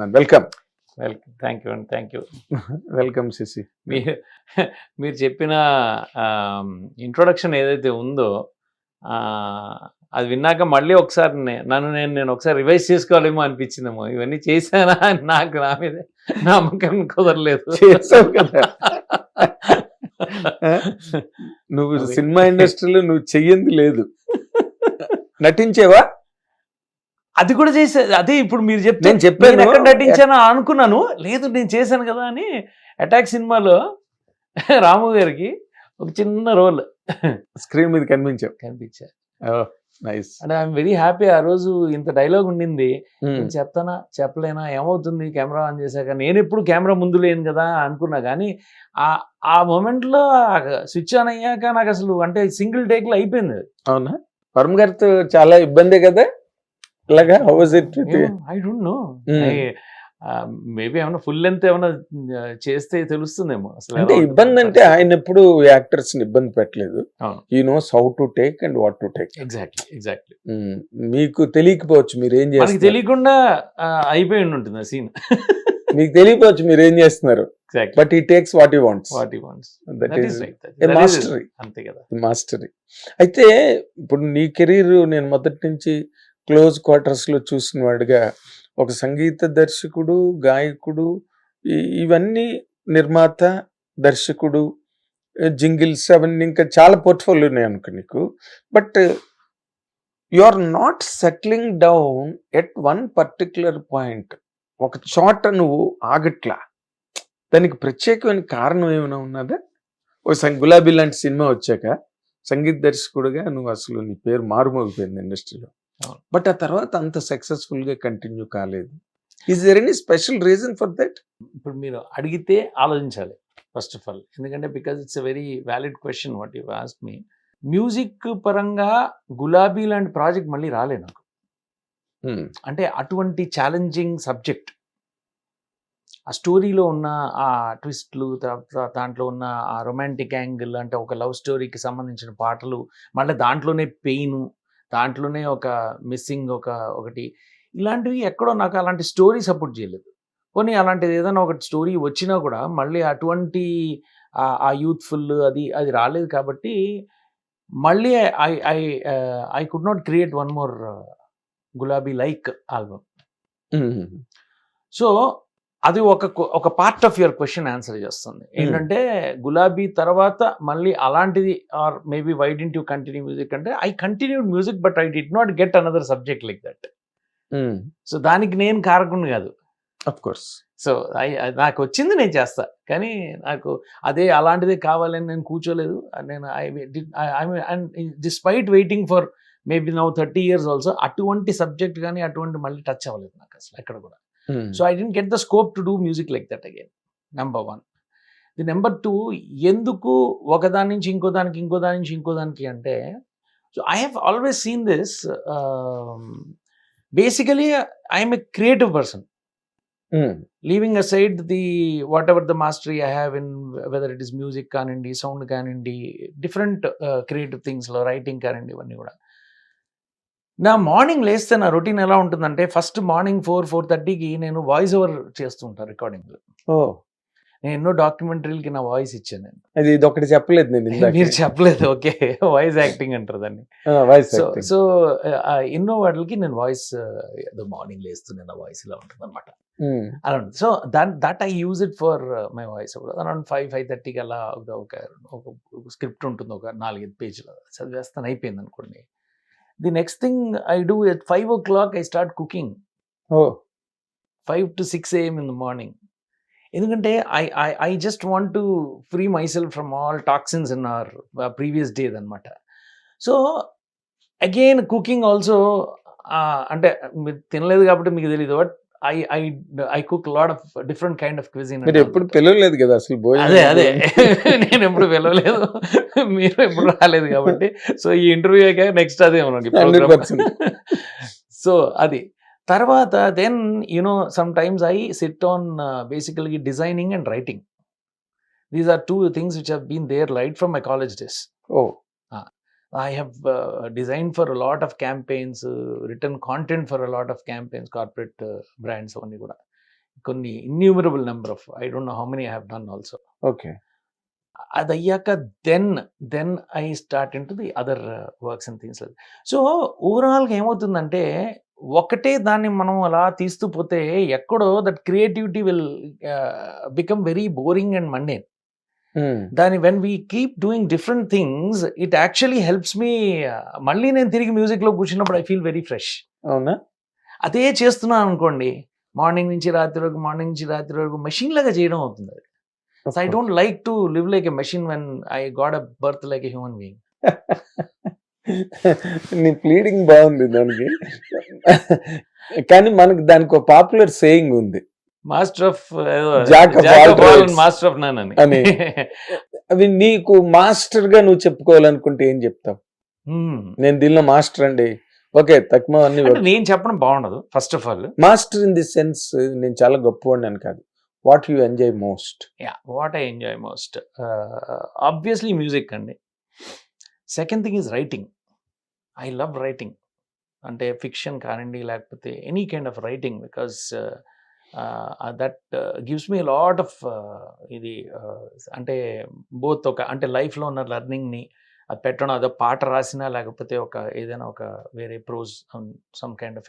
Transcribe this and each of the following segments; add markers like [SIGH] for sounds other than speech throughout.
మాట్లాడుతున్నాను welcome welcome thank you అండి thank you welcome Sashi మీరు [LAUGHS] మీరు చెప్పిన ఇంట్రొడక్షన్ ఏదైతే ఉందో అది విన్నాక మళ్ళీ ఒకసారి నన్ను నేను నేను ఒకసారి రివైజ్ చేసుకోవాలేమో అనిపించిందేమో. ఇవన్నీ చేశానా అని నాకు నా మీద నమ్మకం కుదరలేదు. [LAUGHS] చేసావు కదా. [LAUGHS] నువ్వు. సినిమా ఇండస్ట్రీలో నువ్వు చెయ్యింది లేదు. నటించేవా? అది కూడా చేసే అదే ఇప్పుడు మీరు చెప్తే నేను చెప్పాను. ఎక్కడ నటించాను అనుకున్నాను. లేదు నేను చేశాను కదా అని అటాక్ సినిమాలో రాము గారికి ఒక చిన్న రోల్ స్క్రీన్ మీద కనిపించావు. కనిపించారు నైస్. అంటే ఐఎమ్ వెరీ హ్యాపీ ఆ రోజు ఇంత డైలాగ్ ఉండింది. నేను చెప్తానా చెప్పలేనా ఏమవుతుంది కెమెరా ఆన్ చేశాక? నేను ఎప్పుడు కెమెరా ముందు లేను కదా అనుకున్నా కానీ ఆ ఆ మూమెంట్లో స్విచ్ ఆన్ అయ్యాక నాకు అసలు అంటే సింగిల్ టేక్లో అయిపోయింది. అవునా? వరుణ్ గారితో చాలా ఇబ్బంది కదా? ఇలాగా how was it I don't know. Maybe ఏమైనా ఫుల్ లెంత్ ఏమైనా చేస్తే తెలుస్తుందేమో అసలు అంటే ఇబ్బంది అంటే ఆయన ఎప్పుడు యాక్టర్స్ని ఇబ్బంది పెట్టలేదు. He knows how to take and what to take exactly exactly మీకు తెలియకపోవచ్చు మీరు ఏం చేస్తారు తెలియకుండా అయిపోయి ఉంటుంది ఆ సీన్ [LAUGHS] మీకు తెలియకపోవచ్చు మీరు ఏం చేస్తున్నారు but he takes what you wants what he wants that is mastery. అంతే కదా. మాస్టరీ అయితే ఇప్పుడు నీ కెరీర్ నేను మొదటి నుంచి క్లోజ్ క్వార్టర్స్లో చూసినవాడుగా చూసిన వాడిగా ఒక సంగీత దర్శకుడు గాయకుడు ఇవన్నీ నిర్మాత దర్శకుడు జింగిల్స్ అవన్నీ ఇంకా చాలా పోర్ట్ఫోలియో ఉన్నాయి అనుకో నీకు. But you are not settling down at one particular point. ఒక చోట నువ్వు ఆగట్లా. దానికి ప్రత్యేకమైన కారణం ఏమైనా ఉన్నదా? ఒకసారి సం- గులాబీ లాంటి సినిమా వచ్చాక సంగీత దర్శకుడుగా నువ్వు అసలు నీ పేరు మారుమోగిపోయింది ఇండస్ట్రీలో. బట్ ఆ తర్వాత అంత సక్సెస్ఫుల్గా కంటిన్యూ కాలేదు. Is there any special reason for that ఇప్పుడు మీరు అడిగితే ఆలోచించాలి ఫస్ట్ ఆఫ్ ఆల్ ఎందుకంటే because it's a very valid question what you ask me music పరంగా గులాబీ లాంటి ప్రాజెక్ట్ మళ్ళీ రాలే నాకు. అంటే అటువంటి ఛాలెంజింగ్ సబ్జెక్ట్ ఆ స్టోరీలో ఉన్న ఆ ట్విస్ట్లు తర్వాత దాంట్లో ఉన్న ఆ రొమాంటిక్ యాంగిల్ అంటే ఒక లవ్ స్టోరీకి సంబంధించిన పాటలు మళ్ళీ దాంట్లోనే పెయిన్ దాంట్లోనే ఒక మిస్సింగ్ ఒక ఒకటి. ఇలాంటివి ఎక్కడో నాకు అలాంటి స్టోరీ సపోర్ట్ చేయలేదు. పోనీ అలాంటిది ఏదైనా ఒక స్టోరీ వచ్చినా కూడా మళ్ళీ అటువంటి ఆ యూత్ఫుల్ అది అది రాలేదు కాబట్టి మళ్ళీ I I I could not create one more Gulabi like album. So అది ఒక ఒక part of your question answer చేస్తుంది. ఏంటంటే గులాబీ తర్వాత మళ్ళీ అలాంటిది or maybe why didn't you continue music అంటే I continued music but I did not get another subject like that so దానికి నేను కారకుని కాదు. అఫ్ కోర్స్ సో నాకు వచ్చింది నేను చేస్తా. కానీ నాకు అదే అలాంటిదే కావాలని నేను కూర్చోలేదు. నేను I I and despite waiting for maybe now thirty years also అటువంటి సబ్జెక్ట్ కానీ అటువంటి మళ్ళీ టచ్ అవ్వలేదు నాకు అసలు ఎక్కడ కూడా. So I didn't get the scope to do music like that again number one the number two ఎందుకు ఒకదాని నుంచి ఇంకో దానికి ఇంకో దాని నుంచి ఇంకో దానికి అంటే so I have always seen this basically I'm a creative person leaving aside the whatever the mastery I have in whether it is music కానివ్వండి సౌండ్ కానివ్వండి డిఫరెంట్ క్రియేటివ్ థింగ్స్లో రైటింగ్ కానివ్వండి ఇవన్నీ కూడా. నా మార్నింగ్ లేస్తే నా రొటీన్ ఎలా ఉంటుందంటే ఫస్ట్ మార్నింగ్ ఫోర్ ఫోర్ థర్టీకి నేను వాయిస్ ఓవర్ చేస్తూ ఉంటాను రికార్డింగ్ ఓ. నేను ఎన్నో డాక్యుమెంటరీలకి నా వాయిస్ ఇచ్చాను నేను. అది ఇది ఒకటి చెప్పలేదు నేను. మీరు చెప్పలేదు ఓకే. వాయిస్ యాక్టింగ్ అంటారు దాన్ని. voice so. సో ఎన్నో వాటికి నేను వాయిస్ ఏదో మార్నింగ్ లేస్తూ నేను వాయిస్ ఇలా ఉంటుంది అనమాట. Around so that that I use it for my voice around five five థర్టీకి అలా ఒక ఒక స్క్రిప్ట్ ఉంటుంది ఒక నాలుగైదు పేజీలు. చదివేస్తాను అయిపోయింది అనుకోండి. The next thing I do at five o'clock I start cooking oh five to six AM in the morning ఎందుకంటే I I I just want to free myself from all toxins in our previous day అనమాట so again cooking also అంటే మీరు తినలేదు కాబట్టి మీకు తెలియదు but I I I cook lot of different kind of cuisine మీరు ఎప్పుడు పిలవలేదు కదా అసలు భోజనం? అదే అదే. నేను ఎప్పుడు వెళ్ళలేదు మీరు ఎప్పుడు రాలేదు కాబట్టి. సో ఈ ఇంటర్వ్యూ నెక్స్ట్ అదే మనకి 100%. సో అది. తర్వాత then you know sometimes I sit on basically designing and writing these are two things which been there right from my college days oh. I have uh, designed for a lot of campaigns, uh, written content for a lot of campaigns, corporate uh, brands కూడా. కొన్ని innumerable number of I don't know how many I have done also okay అది అయ్యాక then then I start into the other works and things so ఓవరాల్గా ఏమవుతుందంటే ఒకటే దాన్ని మనం అలా తీస్తూ పోతే ఎక్కడో that creativity will become very boring and mundane దాని when we keep doing different things it actually helps me మళ్ళీ నేను తిరిగి మ్యూజిక్లో కూర్చున్నప్పుడు ఐ ఫీల్ వెరీ ఫ్రెష్ అవునా? అదే చేస్తున్నాను అనుకోండి మార్నింగ్ నుంచి రాత్రి వరకు మార్నింగ్ నుంచి రాత్రి వరకు మెషిన్ లాగా చేయడం అవుతుంది అది. Of I. Don't like to live like a machine when I got a birth like a human being నీ ప్లీడింగ్ బాగుంది దానికి. కానీ మనకు దానికి ఒక పాపులర్ సేయింగ్ ఉంది. Master of. Master of none అని. అవి నీకు మాస్టర్గా నువ్వు చెప్పుకోవాలనుకుంటే ఏం చెప్తావు. నేను దీనిలో మాస్టర్ అండి. ఓకే తక్కువ అన్ని నేను చెప్పడం బాగుండదు first of all master in the sense నేను చాలా గొప్పవాడిని అని కాదు. What you enjoy most? Yeah what I enjoy most? Obviously music అండి. Second thing is writing. I love writing. అంటే ఫిక్షన్ కానివ్వండి లేకపోతే any kind of writing because that gives me lot of ఇది uh, అంటే బోత్ ఒక అంటే లైఫ్లో ఉన్న లెర్నింగ్ని అది పెట్టడం అదో పాట రాసినా లేకపోతే ఒక ఏదైనా ఒక వేరే ప్రోజ్ సమ్ కైండ్ ఆఫ్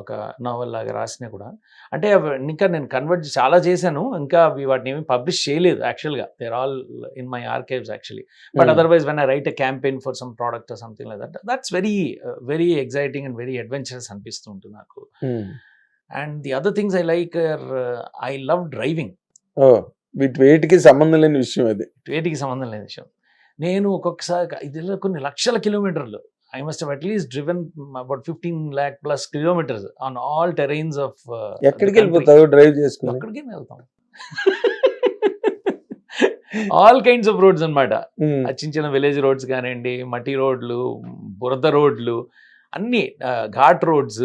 ఒక నావల్ లాగా రాసినా కూడా. అంటే ఇంకా నేను కన్వర్ట్ చాలా చేశాను. ఇంకా అవి వాటిని ఏమి పబ్లిష్ చేయలేదు యాక్చువల్గా there all in my archives actually but otherwise when I write a campaign for some product something like that that's very very exciting and very adventurous అనిపిస్తూ ఉంటుంది నాకు. And the other things I like I love driving వేటికి సంబంధం లేని విషయం అది. వేటికి సంబంధం లేని విషయం. నేను ఒక్కొక్కసారి ఇది కొన్ని లక్షల కిలోమీటర్లు. I must at least driven about fifteen lakh plus kilometres on all terrains of ఎక్కడికి వెళ్ళిపోతావు డ్రైవ్ చేసుకుని? ఎక్కడికి వెళ్తాం? ఆల్ కైండ్స్ ఆఫ్ రోడ్స్ ఆ చిన్న చిన్న విలేజ్ రోడ్స్ కానివ్వండి మట్టి రోడ్లు బురద రోడ్లు అన్ని ఘాట్ రోడ్స్.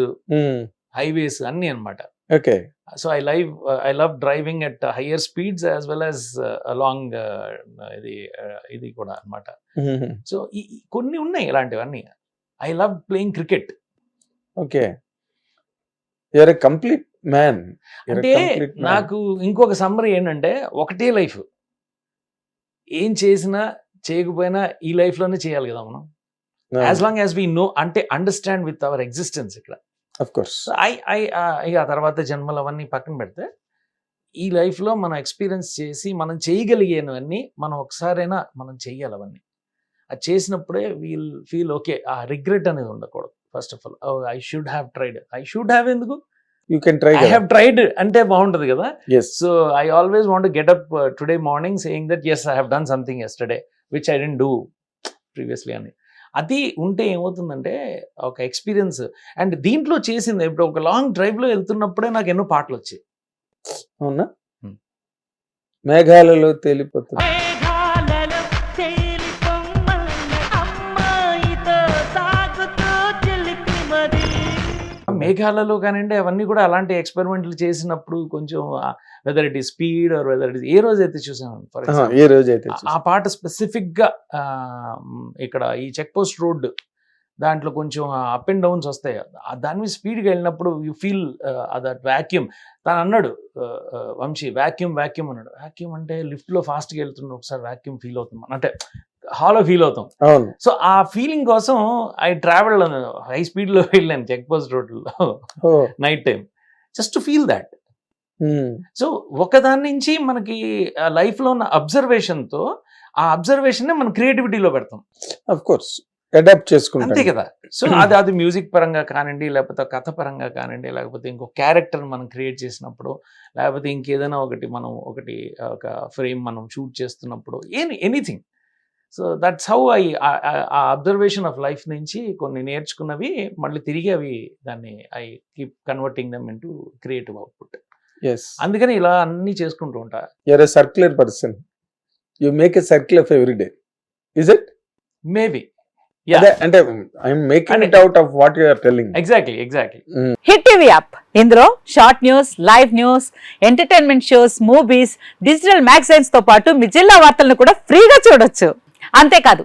హైవేస్ అన్ని అన్నమాట. Okay. So I live I love driving at higher speeds as well as along ఇది ఇది కూడా అన్నమాట. ఉమ్, సో కొన్ని ఉన్నాయి ఇలాంటివన్నీ. I love playing cricket. Okay. You're a complete man అంటే నాకు ఇంకొక సమ్మర్ ఏంటంటే ఒకటే లైఫ్. ఏం చేసినా చేయకపోయినా ఈ life లోనే చేయాలి కదా మనం. As long as we know అంటే అండర్స్టాండ్ విత్ అవర్ ఎగ్జిస్టెన్స్ ఇక్కడ. కోర్స్ ఐ ఐ ఇక ఆ తర్వాత జన్మలు అవన్నీ పక్కన పెడితే ఈ లైఫ్లో మనం ఎక్స్పీరియన్స్ చేసి మనం చేయగలిగేవన్నీ మనం ఒకసారైనా మనం చెయ్యాలి అవన్నీ అది చేసినప్పుడే వీల్ ఫీల్ ఓకే ఆ రిగ్రెట్ అనేది ఉండకూడదు first of all. I should have tried. I should have ఎందుకు? You can try I have tried అంటే బాగుంటుంది కదా? So I always want get up today morning saying that yes I have done something yesterday which I didn't do previously అని. అది ఉంటే ఏమవుతుందంటే ఒక experience. And దీంట్లో చేసింది ఇప్పుడు ఒక లాంగ్ డ్రైవ్లో వెళ్తున్నప్పుడే నాకు ఎన్నో పాటలు వచ్చాయి అవునా. మేఘాలలో తేలిపోతుంది. మేఘాలలో కానివ్వండి అవన్నీ కూడా అలాంటి ఎక్స్పెరిమెంట్లు చేసినప్పుడు కొంచెం వెదర్ ఇట్ ఈ స్పీడ్ ఆర్ వెదర్ ఇట్ ఏ రోజు అయితే చూసాను ఫర్ ఏ రోజు అయితే ఆ- పాట స్పెసిఫిక్గా ఇక్కడ ఈ చెక్ పోస్ట్ రోడ్ దాంట్లో కొంచెం అప్ అండ్ డౌన్స్ వస్తాయి. దాని మీద స్పీడ్గా వెళ్ళినప్పుడు యూ ఫీల్ దట్ వ్యాక్యూమ్ తను అన్నాడు వంశీ వ్యాక్యూమ్ వ్యాక్యూమ్ అన్నాడు. వ్యాక్యూమ్ అంటే లిఫ్ట్లో ఫాస్ట్గా వెళ్తున్న ఒకసారి వ్యాక్యూమ్ ఫీల్ అవుతుంది అంటే హాలో ఫీల్ అవుతాం. సో ఆ ఫీలింగ్ కోసం ఐ ట్రావెల్ హై స్పీడ్లో వెళ్ళాను చెక్ పోస్ట్ రోడ్లో night time just to feel that so ఒకదాని నుంచి మనకి లైఫ్లో ఉన్న అబ్జర్వేషన్తో ఆ అబ్జర్వేషన్ మనం క్రియేటివిటీలో పెడతాం. అఫ్ కోర్స్ అడాప్ట్ అంతే చేసుకుంటాం కదా. సో అది అది మ్యూజిక్ పరంగా కానివ్వండి లేకపోతే కథ పరంగా కానివ్వండి లేకపోతే ఇంకో క్యారెక్టర్ మనం క్రియేట్ చేసినప్పుడు లేకపోతే ఇంకేదైనా ఒకటి మనం ఒకటి ఒక ఫ్రేమ్ మనం షూట్ చేస్తున్నప్పుడు any anything. So that's how I ఆ అబ్జర్వేషన్ ఆఫ్ లైఫ్ నుంచి కొన్ని నేర్చుకున్నవి మళ్ళీ తిరిగి అవి దాన్ని I keep converting them into creative output. అందుకని ఇలా అన్ని చేసుకుంటూ ఉంటా. You're a circular person you make a circle of every day is it maybe అంటే I'm making it out of what you are telling exactly exactly hit TV app ఇందులో short news live news entertainment shows movies digital మ్యాగజైన్స్తో పాటు మీ జిల్లా వార్తలను కూడా ఫ్రీగా చూడొచ్చు. అంతేకాదు